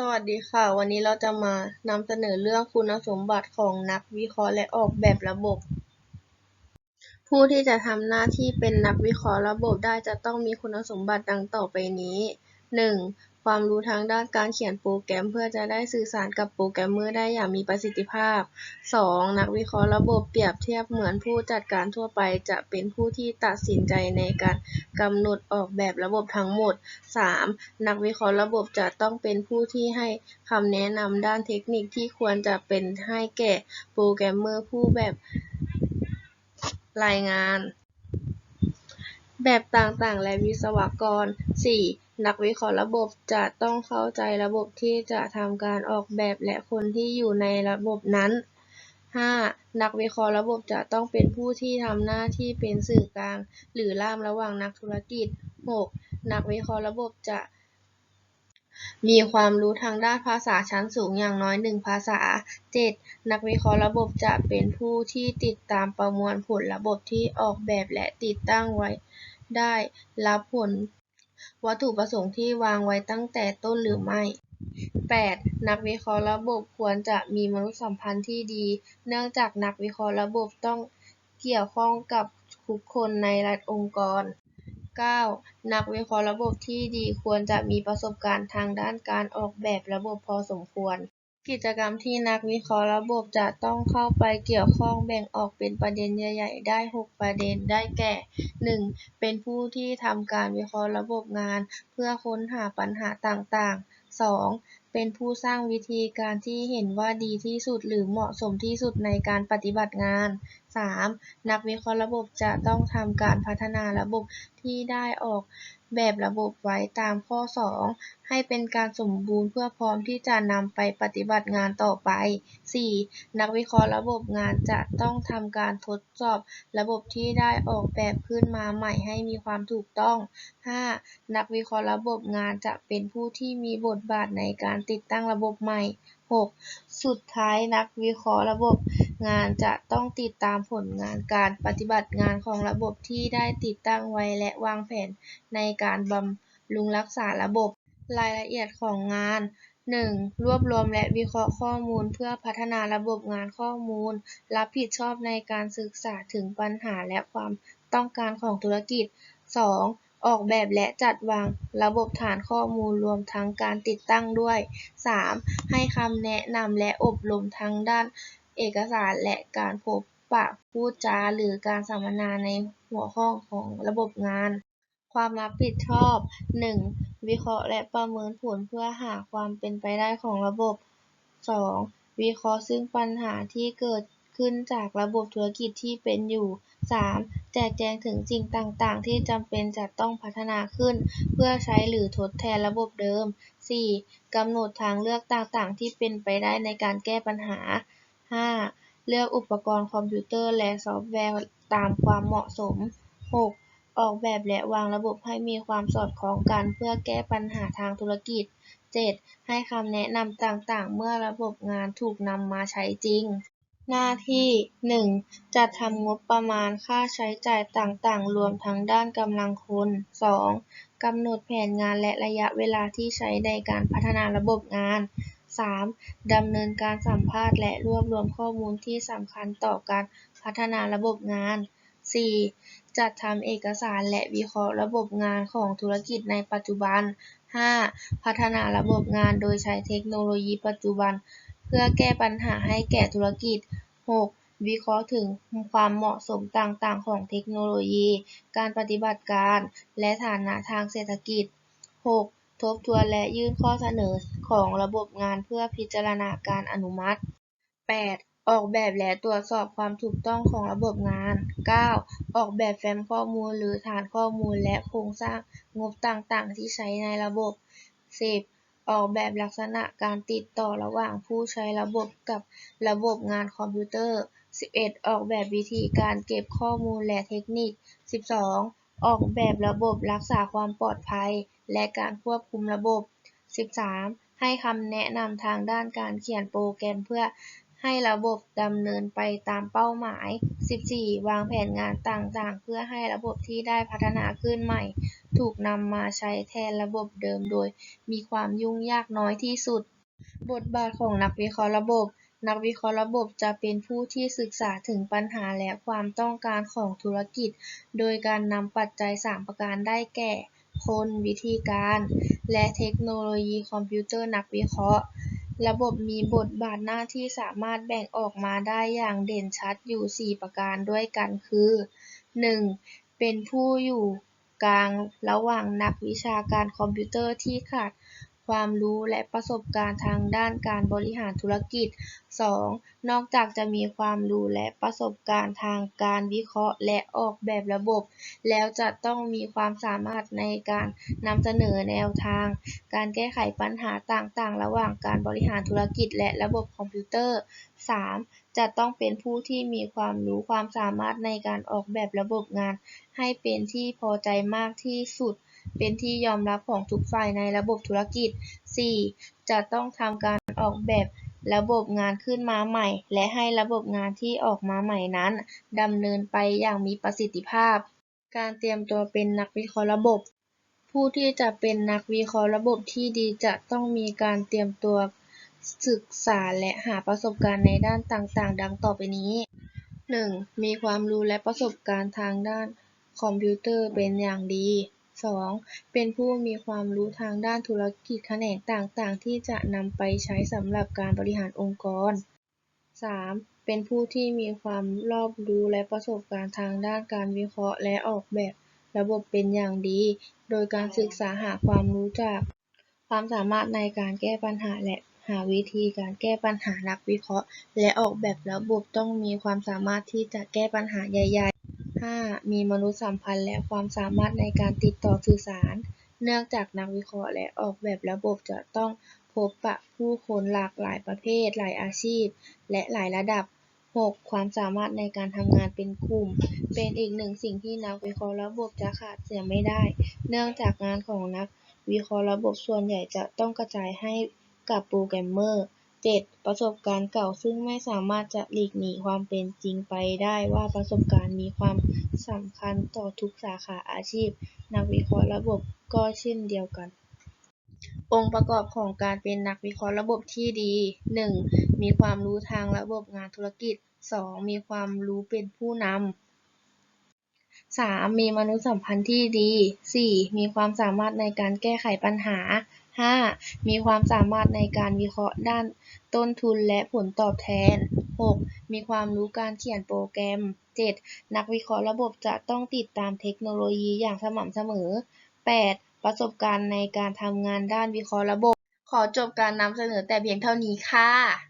สวัสดีค่ะ วันนี้เราจะมานำเสนอเรื่องคุณสมบัติของนักวิเคราะห์และออกแบบระบบ ผู้ที่จะทำหน้าที่เป็นนักวิเคราะห์ระบบได้จะต้องมีคุณสมบัติดังต่อไปนี้ 1. ความรู้ทางด้านการเขียนโปรแกรม เพื่อจะได้สื่อสารกับโปรแกรมเมอร์ได้อย่างมีประสิทธิภาพ 2. นักวิเคราะห์ระบบเปรียบเทียบเหมือนผู้จัดการทั่วไป จะเป็นผู้ที่ตัดสินใจในการกำหนดออกแบบระบบทั้งหมด 3. นักวิเคราะห์ระบบจะต้องเป็นผู้ที่ให้คำแนะนำด้านเทคนิคที่ควรจะเป็นให้แก่โปรแกรมเมอร์ผู้แบบรายงาน แบบต่างๆ และวิศวกร 4. นักวิเคราะห์ระบบจะต้องเข้าใจระบบที่จะทำการออกแบบและคนที่อยู่ในระบบนั้น 5. นักวิเคราะห์ระบบจะต้องเป็นผู้ที่ทำหน้าที่เป็นสื่อกลาง หรือล่ามระหว่างนักธุรกิจ 6. นักวิเคราะห์ระบบจะมีความรู้ทางด้านภาษาชั้นสูงอย่างน้อยหนึ่งภาษา 7. นักวิเคราะห์ระบบจะเป็นผู้ที่ติดตามประมวลผลระบบที่ออกแบบและติดตั้งไว้ ได้รับผล วัตถุประสงค์ที่วางไว้ตั้งแต่ต้นหรือไม่ 8. นักวิเคราะห์ระบบควรจะมีมนุษยสัมพันธ์ที่ดี เนื่องจากนักวิเคราะห์ระบบต้องเกี่ยวข้องกับทุกคนในรัฐองค์กร 9. นักวิเคราะห์ระบบที่ดีควรจะมีประสบการณ์ทางด้านการออกแบบระบบพอสมควร กิจกรรมที่นักวิเคราะห์ระบบจะต้องเข้าไปเกี่ยวข้องแบ่งออกเป็นประเด็นใหญ่ ๆ ได้ 6 ประเด็น ได้แก่ 1. เป็นผู้ที่ทำการวิเคราะห์ระบบงาน เพื่อค้นหาปัญหาต่างๆ 2. เป็นผู้สร้างวิธีการที่เห็นว่าดีที่สุดหรือเหมาะสมที่สุดในการปฏิบัติงาน 3. นักวิเคราะห์ระบบจะต้องทำการพัฒนาระบบที่ได้ออก แบบระบบไว้ตามข้อ 2 ให้เป็นการสมบูรณ์เพื่อพร้อมที่จะนำไปปฏิบัติงานต่อไป 4. นักวิเคราะห์ระบบงานจะต้องทำการทดสอบระบบที่ได้ออกแบบขึ้นมาใหม่ให้มีความถูกต้อง 5. นักวิเคราะห์ระบบงานจะเป็นผู้ที่มีบทบาทในการติดตั้งระบบใหม่ 6. สุดท้ายนักวิเคราะห์ระบบ งานจะต้องติดตามผลงานการปฏิบัติงานของระบบที่ได้ติดตั้งไว้และวางแผนในการบำรุงรักษาระบบ รายละเอียดของงาน 1. รวบรวมและวิเคราะห์ข้อมูลเพื่อพัฒนาระบบงานข้อมูล รับผิดชอบในการศึกษาถึงปัญหาและความต้องการของธุรกิจ 2. ออกแบบและจัดวางระบบฐานข้อมูลรวมทั้งการติดตั้งด้วย 3. ให้คำแนะนำและอบรมทั้งด้าน เอกสารและการพบปะพูดจาหรือการสัมมนาในหัวข้อของระบบงาน ความรับผิดชอบ 1. วิเคราะห์และประเมินผลเพื่อหาความเป็นไปได้ของระบบ 2. วิเคราะห์ซึ่งปัญหาที่เกิดขึ้นจากระบบธุรกิจที่เป็นอยู่ 3. แจกแจงถึงสิ่งต่างๆ ที่จำเป็นจะต้องพัฒนาขึ้น เพื่อใช้หรือทดแทนระบบเดิม 4. กำหนดทางเลือกต่างๆ ที่เป็นไปได้ในการแก้ปัญหา 5. เลือกอุปกรณ์คอมพิวเตอร์และซอฟต์แวร์ตามความเหมาะสม 6. ออกแบบและวางระบบให้มีความสอดคล้องกันเพื่อแก้ปัญหาทางธุรกิจ 7. ให้คำแนะนำต่างๆ เมื่อระบบงานถูกนำมาใช้จริง หน้าที่ 1. จัดทำงบประมาณค่าใช้จ่ายต่างๆ รวมทั้งด้านกำลังคน 2. กำหนดแผนงานและระยะเวลาที่ใช้ในการพัฒนาระบบงาน 3. ดำเนินการสัมภาษณ์และรวบรวมข้อมูลที่สำคัญต่อการพัฒนาระบบงาน 4. จัดทำเอกสารและวิเคราะห์ระบบงานของธุรกิจในปัจจุบัน 5. พัฒนาระบบงานโดยใช้เทคโนโลยีปัจจุบัน เพื่อแก้ปัญหาให้แก่ธุรกิจ 6. วิเคราะห์ถึงความเหมาะสมต่างๆ ของเทคโนโลยี การปฏิบัติการ และฐานะทางเศรษฐกิจ 6. ทบทวนและยื่นข้อเสนอของระบบงานเพื่อพิจารณาการอนุมัติ 8. ออกแบบและตรวจสอบความถูกต้องของระบบงาน 9. ออกแบบแฟ้มข้อมูลหรือฐานข้อมูลและโครงสร้างงบต่างๆ ที่ใช้ในระบบ 10. ออกแบบลักษณะการติดต่อระหว่างผู้ใช้ระบบกับระบบงานคอมพิวเตอร์ 11. ออกแบบวิธีการเก็บข้อมูลและเทคนิค 12. ออกแบบระบบรักษาความปลอดภัย และการควบคุมระบบ 13. ให้คำแนะนำทางด้านการเขียนโปรแกรมเพื่อให้ระบบดำเนินไปตามเป้าหมาย 14. วางแผนงานต่างๆ เพื่อให้ระบบที่ได้พัฒนาขึ้นใหม่ ถูกนำมาใช้แทนระบบเดิมโดย มีความยุ่งยากน้อยที่สุด บทบาทของนักวิเคราะห์ระบบ นักวิเคราะห์ระบบจะเป็นผู้ที่ศึกษาถึงปัญหาและความต้องการของธุรกิจ โดยการนำปัจจัย 3 ประการได้แก่ คน วิธีการ และเทคโนโลยีคอมพิวเตอร์นักวิเคราะห์ ระบบมีบทบาทหน้าที่สามารถแบ่งออกมาได้อย่างเด่นชัดอยู่ 4 ประการด้วยกันคือ 1. เป็นผู้อยู่กลางระหว่างนักวิชาการคอมพิวเตอร์ที่ขาด ความรู้และประสบการณ์ทางด้านการบริหารธุรกิจ 2. นอกจากจะมีความรู้และประสบการณ์ทางการวิเคราะห์และออกแบบระบบ แล้วจะต้องมีความสามารถในการนำเสนอแนวทาง การแก้ไขปัญหาต่างๆ ระหว่างการบริหารธุรกิจและระบบคอมพิวเตอร์ 3. จะต้องเป็นผู้ที่มีความรู้ความสามารถในการออกแบบระบบงาน ให้เป็นที่พอใจมากที่สุด เป็นที่ยอมรับของทุกฝ่ายในระบบธุรกิจ 4. จะต้องทำการออกแบบระบบงานขึ้นมาใหม่ และให้ระบบงานที่ออกมาใหม่นั้นดำเนินไปอย่างมีประสิทธิภาพ การเตรียมตัวเป็นนักวิเคราะห์ระบบ ผู้ที่จะเป็นนักวิเคราะห์ระบบที่ดีจะต้องมีการเตรียมตัวศึกษาและหาประสบการณ์ในด้านต่างๆ ดังต่อไปนี้ 1. มีความรู้และประสบการณ์ทางด้านคอมพิวเตอร์เป็นอย่างดี 2. เป็นผู้มีความรู้ทางด้านธุรกิจแขนงต่าง ๆ ที่จะนำไปใช้สำหรับการบริหารองค์กร 3. เป็นผู้ที่มีความรอบรู้และประสบการณ์ทางด้านการวิเคราะห์และออกแบบระบบเป็นอย่างดี โดยการศึกษาหาความรู้จาก ความสามารถในการแก้ปัญหาและหาวิธีการแก้ปัญหานักวิเคราะห์ และออกแบบระบบต้องมีความสามารถที่จะแก้ปัญหาใหญ่ 5. มีมนุษยสัมพันธ์และความสามารถในการติดต่อสื่อสาร เนื่องจากนักวิเคราะห์และออกแบบระบบจะต้องพบปะผู้คนหลากหลายประเภท หลายอาชีพ และหลายระดับ 6. ความสามารถในการทำงานเป็นกลุ่ม เป็นอีกหนึ่งสิ่งที่นักวิเคราะห์ระบบจะขาดเสียไม่ได้ เนื่องจากงานของนักวิเคราะห์ระบบส่วนใหญ่จะต้องกระจายให้กับโปรแกรมเมอร์ 7. ประสบการณ์เก่าซึ่งไม่สามารถจะหลีกหนีความเป็นจริงไปได้ว่าประสบการณ์มีความสำคัญต่อทุกสาขาอาชีพ นักวิเคราะห์ระบบก็เช่นเดียวกัน องค์ประกอบของการเป็นนักวิเคราะห์ระบบที่ดี 1. มีความรู้ทางระบบงานธุรกิจ 2. มีความรู้เป็นผู้นำ 3. มีมนุษยสัมพันธ์ที่ดี 4. มีความสามารถในการแก้ไขปัญหา 5. มีความสามารถในการวิเคราะห์ด้านต้นทุนและผลตอบแทน 6. มีความรู้การเขียนโปรแกรม 7. นักวิเคราะห์ระบบจะต้องติดตามเทคโนโลยีอย่างสม่ำเสมอ 8. ประสบการณ์ในการทำงานด้านวิเคราะห์ระบบ ขอจบการนำเสนอแต่เพียงเท่านี้ค่ะ